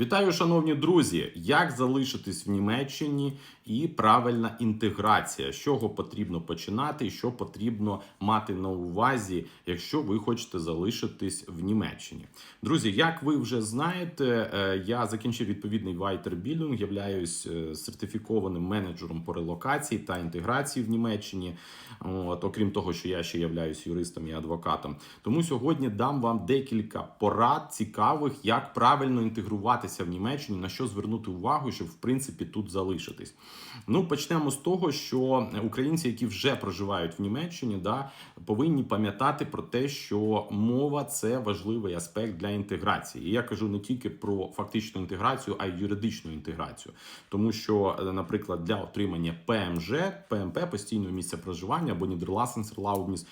Вітаю, шановні друзі! Як залишитись в Німеччині і правильна інтеграція? З чого потрібно починати, і що потрібно мати на увазі, якщо ви хочете залишитись в Німеччині? Друзі, як ви вже знаєте, е, я закінчив відповідний Weiterbildung, являюсь е, сертифікованим менеджером по релокації та інтеграції в Німеччині. От, окрім того, що я ще являюсь юристом і адвокатом. Тому сьогодні дам вам декілька порад цікавих, як правильно інтегруватися в Німеччині, на що звернути увагу, щоб в принципі тут залишитись. Ну почнемо з того, що українці, які вже проживають в Німеччині, да повинні пам'ятати про те, що мова це важливий аспект для інтеграції. І я кажу не тільки про фактичну інтеграцію, а й юридичну інтеграцію, тому що, е, наприклад, для отримання ПМЖ, ПМП постійного місця проживання або Нідерласенсерлаубніс,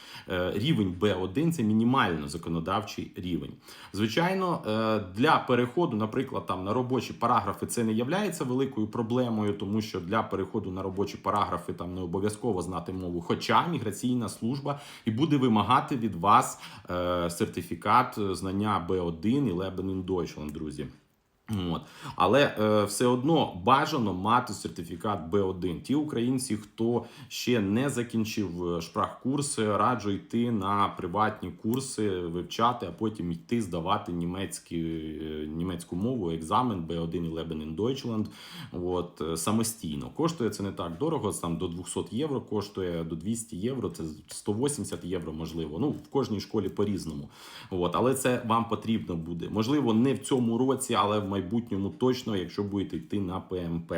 рівень Б1 це мінімально законодавчий рівень. Звичайно, е, для переходу, наприклад, там на робочі параграфи це не є великою проблемою, тому що для переходу на робочі параграфи там не обов'язково знати мову. Хоча міграційна служба і буде вимагати від вас е, сертифікат знання Б1 і Lebanon Deutschland, друзі. От. Але е, все одно бажано мати сертифікат Б1. Ті українці, хто ще не закінчив е, шпрах-курси, раджу йти на приватні курси, вивчати, а потім йти здавати німецькі, е, німецьку мову, екзамен Б1 і in Deutschland от, е, самостійно. Коштує це не так дорого, там до 200 євро коштує, до 200 євро, це 180 євро, можливо. Ну, в кожній школі по-різному. Але це вам потрібно буде. Можливо, не в цьому році, але в майбутньому точно, якщо будете йти на ПМП.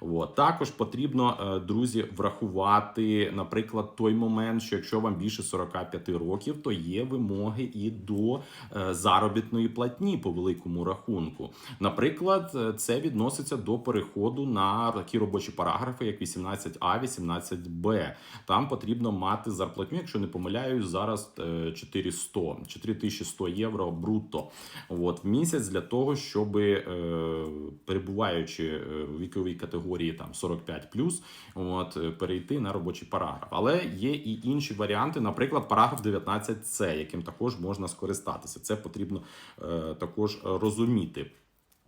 От. Також потрібно, е, друзі, врахувати, наприклад, той момент, що якщо вам більше 45 років, то є вимоги і до е, заробітної платні по великому рахунку. Наприклад, е, це відноситься до переходу на такі робочі параграфи, як 18А, 18Б. Там потрібно мати зарплатню, якщо не помиляюсь, зараз е, 4100, 4100 євро брутто. От в місяць для того, щоб е, перебуваючи е, в віковій категорії там 45+, от е, перейти на робочий параграф. Але є і інші варіанти, наприклад, параграф 19С, яким також можна скористатися. Це потрібно е, також розуміти.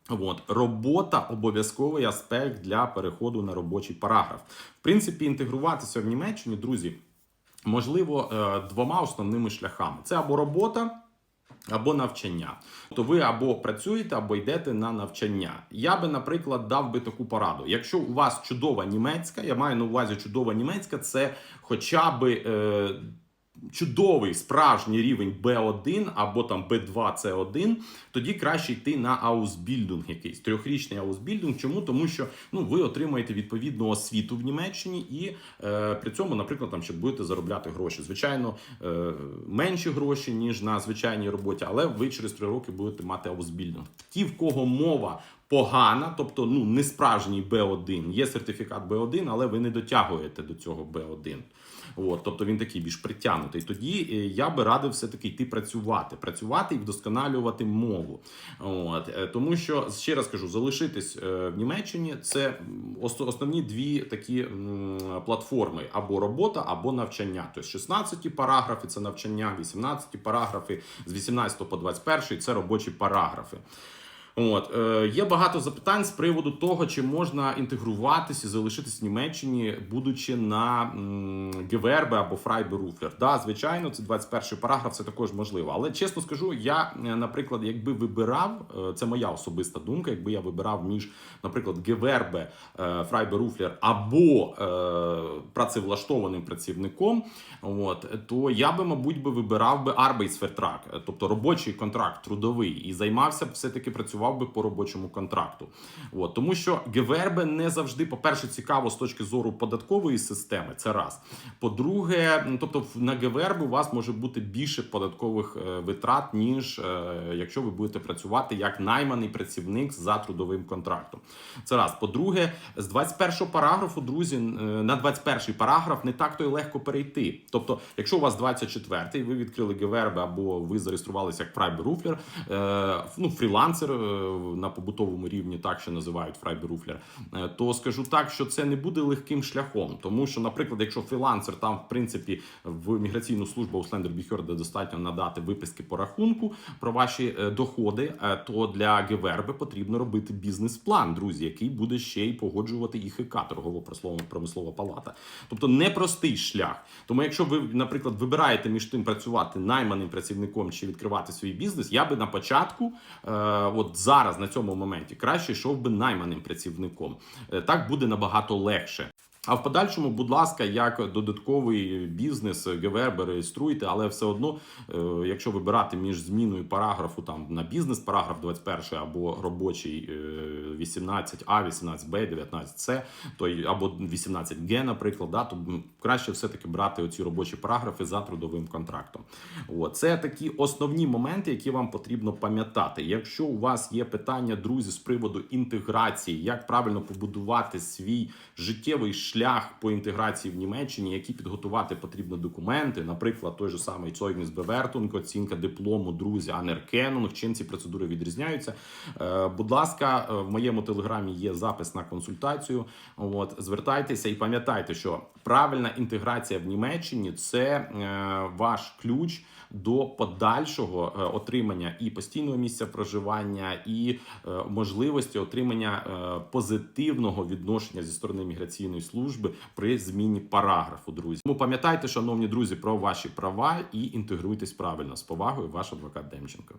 От робота обов'язковий аспект для переходу на робочий параграф. В принципі, інтегруватися в Німеччині, друзі, можливо е, двома основними шляхами: це або робота. Або навчання, то ви або працюєте, або йдете на навчання. Я би, наприклад, дав би таку пораду. Якщо у вас чудова німецька, я маю на увазі чудова німецька, це хоча би е, чудовий справжній рівень B1 або там B2 C1, тоді краще йти на аусбільдинг якийсь трьохрічний аусбільдинг. Чому? Тому що ну ви отримаєте відповідну освіту в Німеччині і е, при цьому, наприклад, там ще будете заробляти гроші. Звичайно, е, менші гроші ніж на звичайній роботі, але ви через три роки будете мати аусбільдинг. Ті, в кого мова. Погана, тобто ну не справжній B1. Є сертифікат B1, але ви не дотягуєте до цього B1. От, тобто він такий більш притягнутий. Тоді е, я би радив все-таки йти працювати, працювати і вдосконалювати мову. От, е, тому що ще раз кажу, залишитись е, в Німеччині це основні дві такі платформи: або робота, або навчання. Тобто 16 параграфи це навчання, 18 параграфи з 18 по 21 це робочі параграфи. От е, є багато запитань з приводу того, чи можна інтегруватися залишитись в Німеччині, будучи на м, Гевербе або Фрайберуфлер. Да, звичайно, це 21 параграф, це також можливо. Але чесно скажу, я, е, наприклад, якби вибирав, е, це моя особиста думка, якби я вибирав між, наприклад, Гевербе, е, Фрайберуфлер або е, працевлаштованим працівником, от то я би, мабуть, би вибирав би Arbeitsvertrag, тобто робочий контракт трудовий, і займався б все-таки працював би по робочому контракту. От, тому що Гевербе не завжди, по-перше, цікаво з точки зору податкової системи. Це раз. По-друге, тобто на Гевербе у вас може бути більше податкових е, витрат, ніж е, якщо ви будете працювати як найманий працівник за трудовим контрактом. Це раз. По-друге, з 21 параграфу, друзі, е, на 21 параграф не так то й легко перейти. Тобто, якщо у вас 24-й, ви відкрили Гевербе або ви зареєструвалися як прайберуфлер, е, ну, фрілансер, на побутовому рівні, так що називають фрайберуфлер, е, то скажу так, що це не буде легким шляхом, тому що, наприклад, якщо фрілансер там в принципі в міграційну службу у Slender Біхерда достатньо надати виписки по рахунку про ваші е, доходи, е, то для Геверби потрібно робити бізнес-план, друзі, який буде ще й погоджувати ІХК, торгово-промислова палата. Тобто непростий шлях. Тому, якщо ви, наприклад, вибираєте між тим працювати найманим працівником чи відкривати свій бізнес, я би на початку, е, от зараз на цьому моменті, краще йшов би найманим працівником. Е, так буде набагато легше. А в подальшому, будь ласка, як додатковий бізнес ГВРБ реєструйте, але все одно, е, якщо вибирати між зміною параграфу там на бізнес, параграф 21 або робочий е, 18А, 18Б, 19С, то або 18Г, наприклад, да, то краще все-таки брати оці робочі параграфи за трудовим контрактом. От. Це такі основні моменти, які вам потрібно пам'ятати. Якщо у вас є питання, друзі, з приводу інтеграції, як правильно побудувати свій життєвий шлях по інтеграції в Німеччині, які підготувати потрібно документи, наприклад, той же самий Цойміс Бевертунг, оцінка диплому, друзі, Анеркенунг, чим ці процедури відрізняються. Е, будь ласка, е, в моєму телеграмі є запис на консультацію. От звертайтеся і пам'ятайте, що правильна інтеграція в Німеччині це е, ваш ключ до подальшого отримання і постійного місця проживання, і можливості отримання позитивного відношення зі сторони міграційної служби при зміні параграфу. Друзі, тому пам'ятайте, шановні друзі, про ваші права і інтегруйтесь правильно з повагою. Ваш адвокат Демченко.